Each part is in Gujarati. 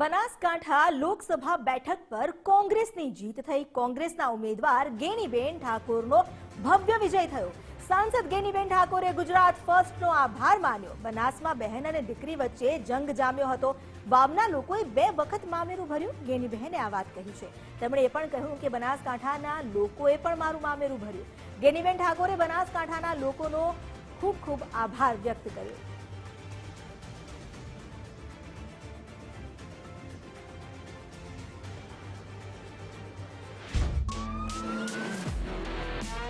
બનાસકાંઠા લોકસભા બેઠક પર કોંગ્રેસની જીત થઈ. કોંગ્રેસના ઉમેદવાર ગેનીબેન ઠાકોરનો ભવ્ય વિજય થયો. સાંસદ ગેનીબેન ઠાકોરે ગુજરાત ફર્સ્ટનો આભાર માન્યો. બનાસમાં બહેન અને દીકરી વચ્ચે જંગ જામ્યો હતો. વાવના લોકોએ બે વખત મામેરું ભર્યું. ગેનીબહેને આ વાત કહી છે. તેમણે એ પણ કહ્યું કે બનાસકાંઠાના લોકોએ પણ મારું મામેરું ભર્યું. ગેનીબેન ઠાકોરે બનાસકાંઠાના લોકોનો ખૂબ ખૂબ આભાર વ્યક્ત કર્યો.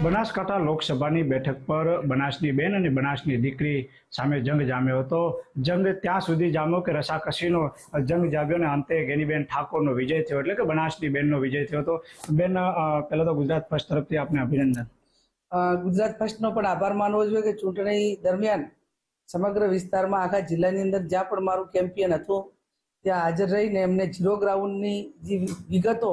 બનાસકાંઠા લોકસભાની બેઠક પર બનાસની બેન અને બનાસની દીકરી સામે જંગ જામ્યો હતો. જંગ ત્યાં સુધી જામ્યો કે રસાકસીનો જંગ જામ્યો અને અંતે ગેનીબેન ઠાકોરનો વિજય થયો એટલે કે બનાસની બેનનો વિજય થયો હતો. બેન પહેલાં તો ગુજરાત ફર્સ્ટ તરફથી આપને અભિનંદન. ગુજરાત ફર્સ્ટનો પણ આભાર માનવો જોઈએ કે ચૂંટણી દરમિયાન સમગ્ર વિસ્તારમાં આખા જિલ્લાની અંદર જ્યાં પણ મારું કેમ્પિયન હતું, ત્યાં હાજર રહીને એમને ઝીરો ગ્રાઉન્ડની જે વિગતો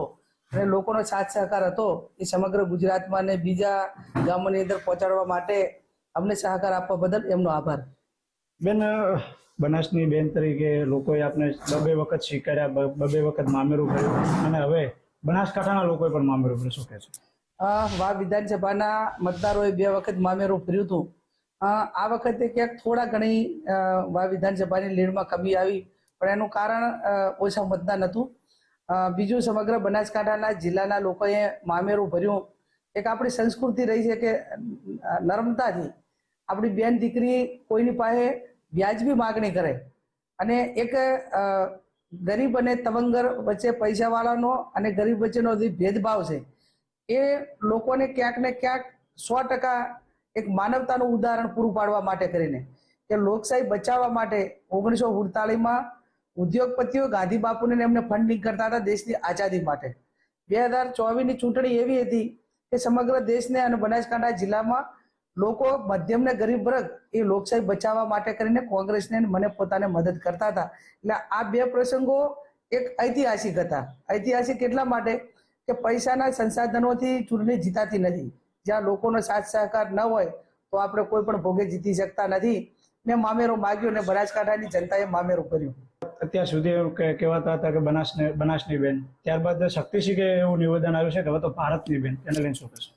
અને લોકોનો સાથ સહકાર હતો એ સમગ્ર ગુજરાતમાં અને બીજા ગામોની અંદર પહોંચાડવા માટે અમને સહકાર આપવા બદલ એમનો આભાર. બેન બનાસની બેન તરીકે લોકોએ આપને બબે વખત સ્વીકાર્યા બબે વખત મામેરું કર્યું અને હવે બનાસકાંઠાના લોકોએ પણ મામેરું કર્યું શું કહે છે? વા વિધાનસભાના મતદારોએ બે વખત મામેરું ફર્યું હતું. આ વખતે ક્યાંક થોડા ઘણી વા વિધાનસભાની લીડમાં કમી આવી પણ એનું કારણ ઓછા મતદાન હતું. બીજું સમગ્ર બનાસકાંઠાના જિલ્લાના લોકોએ મામેરું ભર્યું. એક આપણી સંસ્કૃતિ રહી છે કે નરમતાથી. આપણી બેન દીકરી કોઈની પાસે વ્યાજબી માગણી કરે. અને એક ગરીબ અને તવંગર વચ્ચે પૈસાવાળાનો અને ગરીબ વચ્ચેનો જે ભેદભાવ છે, એ લોકોને ક્યાંક ને ક્યાંક સો ટકા એક માનવતાનું ઉદાહરણ પૂરું પાડવા માટે કરીને. કે લોકશાહી બચાવવા માટે ઓગણીસો સુડતાલીસમાં ઉદ્યોગપતિઓ ગાંધી બાપુને એમને ફંડિંગ કરતા હતા દેશની આઝાદી માટે. બે હજાર ચોવીસની ચૂંટણી એવી હતી કે સમગ્ર દેશને અને બનાસકાંઠા જિલ્લામાં લોકો મધ્યમ ને ગરીબ વર્ગ એ લોકશાહી બચાવવા માટે કરીને કોંગ્રેસને મને પોતાને મદદ કરતા હતા. એટલે આ બે પ્રસંગો એક ઐતિહાસિક હતા. ઐતિહાસિક એટલા માટે કે પૈસાના સંસાધનોથી ચૂંટણી જીતાતી નથી. જ્યાં લોકોનો સાથ સહકાર ન હોય તો આપણે કોઈ પણ ભોગે જીતી શકતા નથી. મેં મામેરો માગ્યો ને બનાસકાંઠાની જનતાએ મામેરો કર્યું. અત્યાર સુધી એવું કે- કહેવાતા હતા કે બનાસને બનાસની બેન. ત્યારબાદ શક્તિસિંહે એવું નિવેદન આવ્યું છે કે હવે તો ભારતની બેન, એને લઈને શું કહેશો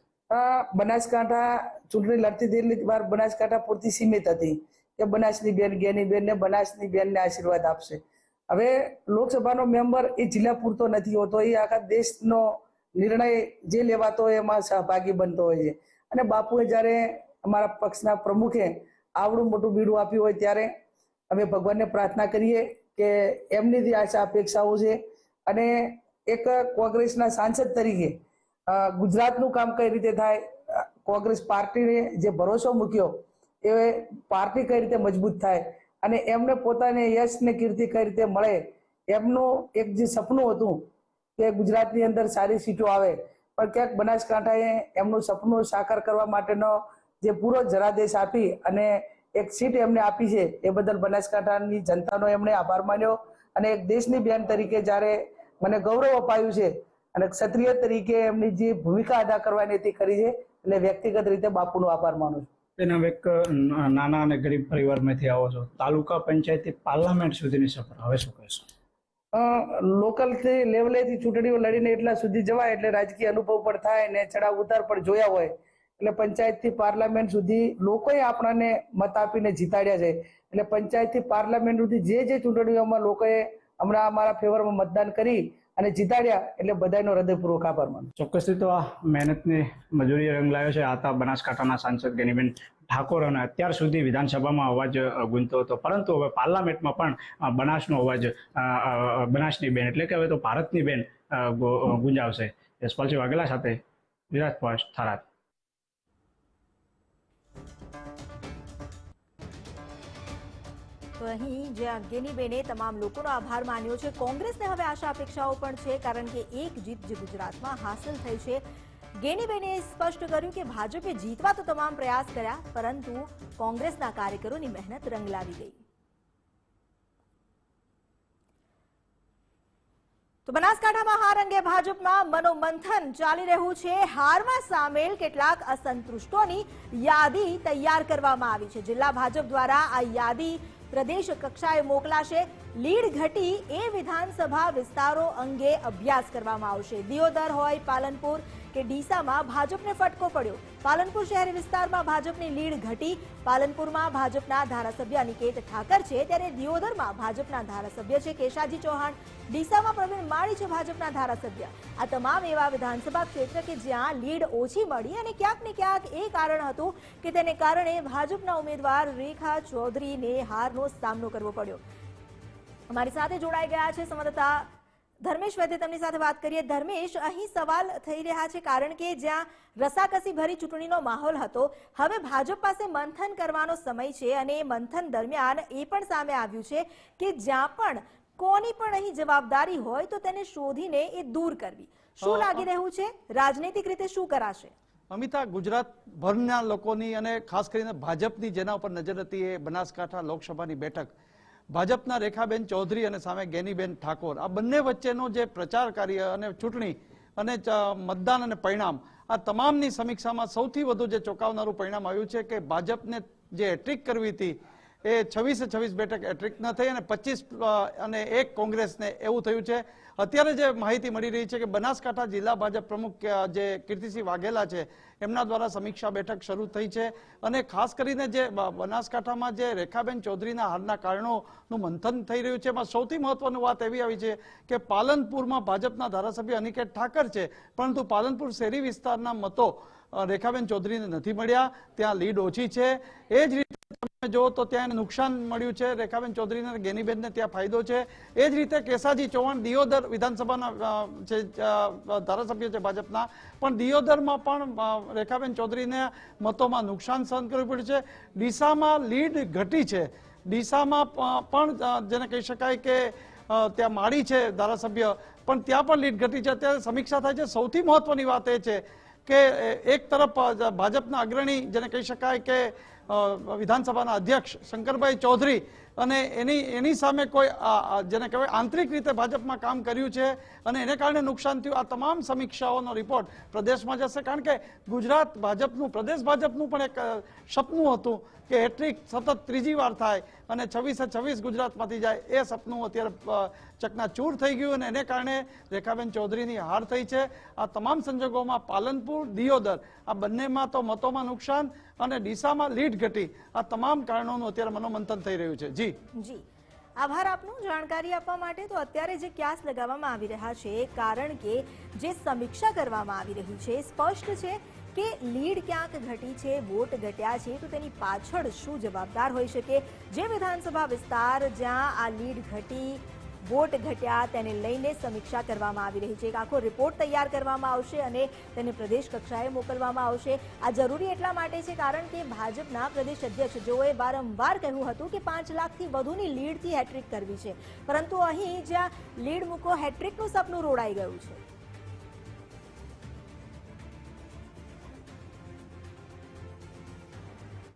બનાસકાંઠા ચૂંટણી લડતી તેટલી વાર બનાસકાંઠા પૂરતી સીમિત હતી કે બનાસની બેન, ગેની બેન ને બનાસની બેનને આશીર્વાદ આપશે. હવે લોકસભાનો મેમ્બર એ જિલ્લા પૂરતો નથી હોતો, એ આખા દેશનો નિર્ણય જે લેવાતો હોય એમાં સહભાગી બનતો હોય છે. અને બાપુએ જ્યારે અમારા પક્ષના પ્રમુખે આવડું મોટું બીડું આપ્યું હોય ત્યારે અમે ભગવાનને પ્રાર્થના કરીએ કે એમની જે આશા અપેક્ષાઓ છે અને એક કોંગ્રેસના સાંસદ તરીકે ગુજરાતનું કામ કઈ રીતે થાય, કોંગ્રેસ પાર્ટીને જે ભરોસો મૂક્યો, એ પાર્ટી કઈ રીતે મજબૂત થાય અને એમને પોતાને યશ ને કીર્તિ કઈ રીતે મળે, એમનું એક જે સપનું હતું કે ગુજરાતની અંદર સારી સીટો આવે, પણ ક્યાંક બનાસકાંઠાએ એમનું સપનું સાકાર કરવા માટેનો જે પૂરો જનાદેશ આપી અને એક સીટ એમને આપી છે એ બદલ બનાસકાંઠાની જનતાનો એમણે આભાર માન્યો અને એક દેશની બેન તરીકે જ્યારે મને ગૌરવ અપાયું છે અને ક્ષત્રિય તરીકે એમની જે ભૂમિકા અદા કરવાની હતી કરી છે એટલે વ્યક્તિગત રીતે બાપુનો આભાર માનું છું. તેના એક નાના અને ગરીબ પરિવારમાંથી આવો છો. તાલુકા પંચાયતથી પાર્લામેન્ટ સુધીની સફર હવે શું કહેશો? લોકલ લેવલેથી ચૂંટણીઓ લડીને એટલા સુધી જવાય એટલે રાજકીય અનુભવ પણ થાય ને ચડાવ ઉતાર પણ જોયા હોય. એટલે પંચાયતથી પાર્લામેન્ટ સુધી લોકોએ આપણાને મત આપીને જીતાડ્યા છે. એટલે પંચાયતથી પાર્લામેન્ટ સુધી જે જે ચૂંટણીઓમાં લોકોએ હમણાં અમારા ફેવરમાં મતદાન કરી અને જીતાડ્યા, એટલે બધાનો હૃદયપૂર્વક આભાર માનું ચોક્કસથી તો આ મહેનતની મજૂરી રંગ લાવ્યો છે. આ હતા બનાસકાંઠાના સાંસદ ગેનીબેન ઠાકોર અને અત્યાર સુધી વિધાનસભામાં અવાજ ગુંજતો હતો. પરંતુ હવે પાર્લામેન્ટમાં પણ બનાસનો અવાજ બનાસની બેન, એટલે કે હવે તો ભારતની બેન ગુંજાવશે. યશપાલસિંહ વાઘેલા સાથે વિરાટ ફાસ્ટ થરાદ. અહીં જે અંગેનીબેને તમામ લોકોનો આભાર માન્યો છે. કોંગ્રેસને હવે આશા અપેક્ષાઓ પણ છે, કારણ કે એક જીત જે ગુજરાતમાં હાંસલ થઈ છે. ગેનીબેને સ્પષ્ટ કર્યું કે ભાજપે જીતવા તો તમામ પ્રયાસ કર્યા, પરંતુ કોંગ્રેસના કાર્યકરોની મહેનત રંગ લાવી ગઈ. તો બનાસકાંઠામાં હાર અંગે ભાજપમાં મનોમંથન ચાલી રહ્યું છે. હારમાં સામેલ કેટલાક અસંતુષ્ટોની યાદી તૈયાર કરવામાં આવી છે. જિલ્લા ભાજપ દ્વારા આ યાદી પ્રદેશ કક્ષાએ મોકલાશે. લીડ ઘટી એ વિધાનસભા વિસ્તારો અંગે અભ્યાસ કરવામાં આવશે. દિયોદર હોય, પાલનપુર કે ડીસામાં ભાજપને ફટકો પડ્યો. પાલનપુર શહેરી વિસ્તારમાં ભાજપની લીડ ઘટી. પાલનપુરમાં ભાજપના ધારાસભ્ય અનિકેત ઠાકર છે, ત્યારે દિયોદરમાં ભાજપના ધારાસભ્ય છે કેશાજી ચૌહાણ. ડીસામાં પ્રવીણ માળી છે ભાજપના ધારાસભ્ય. આ તમામ એવા વિધાનસભા ક્ષેત્ર કે જ્યાં લીડ ઓછી મળી અને ક્યાંક ને ક્યાંક એ કારણ હતું કે તેને કારણે ભાજપના ઉમેદવાર રેખા ચૌધરીને હારનો સામનો કરવો પડ્યો. અમારી સાથે જોડાઈ ગયા છે સંવાદદાતા ધર્મેશ વૈદ્ય. તેમની સાથે વાત કરીએ. ધર્મેશ, અહીં સવાલ થઈ રહ્યા છે કારણ કે જ્યાં રસાકસી ભરી ચૂંટણીનો માહોલ હતો, હવે ભાજપ પાસે મંથન કરવાનો સમય છે અને એ મંથન દરમિયાન એ પણ સામે આવ્યું છે કે જ્યાં પણ કોની પણ અહીં જવાબદારી હોય તો તેને શોધીને એ દૂર કરવી. શું લાગી રહ્યું છે? રાજનૈતિક રીતે શું કરાશે? અમિતા ગુજરાત ભરના લોકોની અને ખાસ કરીને ભાજપની જેના ઉપર નજર હતી એ બનાસકાંઠા લોકસભાની બેઠક. ભાજપના રેખાબેન ચૌધરી અને સામે ગેનીબેન ઠાકોર. આ બંને વચ્ચેનો જે પ્રચાર કાર્ય અને ચૂંટણી અને મતદાન અને પરિણામ આ તમામની સમીક્ષામાં સૌથી વધુ જે ચોંકાવનારું પરિણામ આવ્યું છે કે ભાજપને જે હેટ્રિક કરવી હતી એ છવ્વીસે છવ્વીસ બેઠક એટ્રિક ન થઈ અને પચીસ અને એક કોંગ્રેસને એવું થયું છે. અત્યારે જે માહિતી મળી રહી છે કે બનાસકાંઠા જિલ્લા ભાજપ પ્રમુખ જે કીર્તિસિંહ વાઘેલા છે, એમના દ્વારા સમીક્ષા બેઠક શરૂ થઈ છે અને ખાસ કરીને જે બનાસકાંઠામાં જે રેખાબેન ચૌધરીના હારના કારણોનું મંથન થઈ રહ્યું છે, એમાં સૌથી મહત્વની વાત એવી આવી છે કે પાલનપુરમાં ભાજપના ધારાસભ્ય અનિકેત ઠાકર છે, પરંતુ પાલનપુર શહેરી વિસ્તારના મતો રેખાબેન ચૌધરીને નથી મળ્યા. ત્યાં લીડ ઓછી છે. એ જ રીતે જો તો ત્યાં એને નુકસાન મળ્યું છે. રેખાબેન ચૌધરીને અને ગેનીબેનને ત્યાં ફાયદો છે. એ જ રીતે કેસાજી ચૌહાણ દિયોદર વિધાનસભાના જે ધારાસભ્ય છે ભાજપના, પણ દિયોદરમાં પણ રેખાબેન ચૌધરીને મતોમાં નુકસાન સહન કરવું પડ્યું છે. ડીસામાં લીડ ઘટી છે. ડીસામાં પણ જેને કહી શકાય કે ત્યાં માળી છે ધારાસભ્ય, પણ ત્યાં પણ લીડ ઘટી છે. અત્યારે સમીક્ષા થાય છે. સૌથી મહત્વની વાત એ છે કે એક તરફ ભાજપના અગ્રણી જેને કહી શકાય કે વિધાનસભાના અધ્યક્ષ શંકરભાઈ ચૌધરી અને એની એની સામે કોઈ જેને કહેવાય આંતરિક રીતે ભાજપમાં કામ કર્યું છે અને એને કારણે નુકસાન થયું. આ તમામ સમીક્ષાઓનો રિપોર્ટ પ્રદેશમાં જશે. કારણ કે ગુજરાત ભાજપનું, પ્રદેશ ભાજપનું પણ એક સપનું હતું કે હેટ્રિક સતત ત્રીજી વાર થાય અને છવ્વીસે છવ્વીસ ગુજરાતમાંથી જાય એ સપનું અત્યારે ચકનાચૂર થઈ ગયું અને એને કારણે રેખાબેન ચૌધરીની હાર થઈ છે. આ તમામ સંજોગોમાં પાલનપુર, દિયોદર આ બંનેમાં તો મતોમાં નુકસાન અને ડીસામાં લીડ ઘટી. આ તમામ કારણોનું અત્યારે મનોમંથન થઈ રહ્યું છે. જી. જી. આભાર આપનો જાણકારી આપવા માટે તો અત્યારે જે ક્યાસ લગાવવામાં આવી રહ્યા છે, કારણ કે જે સમીક્ષા કરવામાં આવી રહી છે, સ્પષ્ટ છે કે લીડ ક્યાંક ઘટી છે, વોટ ઘટ્યા છે, તો તેની પાછળ શું જવાબદાર હોઈ શકે? જે વિધાનસભા વિસ્તાર જ્યાં આ લીડ ઘટી વોટ ઘટ્યા, તેને લઈને સમીક્ષા કરવામાં આવી રહી છે. એક આખો રિપોર્ટ તૈયાર કરવામાં આવશે અને તેને પ્રદેશ કક્ષાએ મોકલવામાં આવશે. આ જરૂરી એટલા માટે છે કારણ કે ભાજપના પ્રદેશ અધ્યક્ષ જેઓએ વારંવાર કહ્યું હતું કે પાંચ લાખથી વધુની લીડથી હેટ્રિક કરવી છે. પરંતુ અહીં જ્યાં લીડ મૂકો હેટ્રિકનું સપનું રોડાઈ ગયું છે.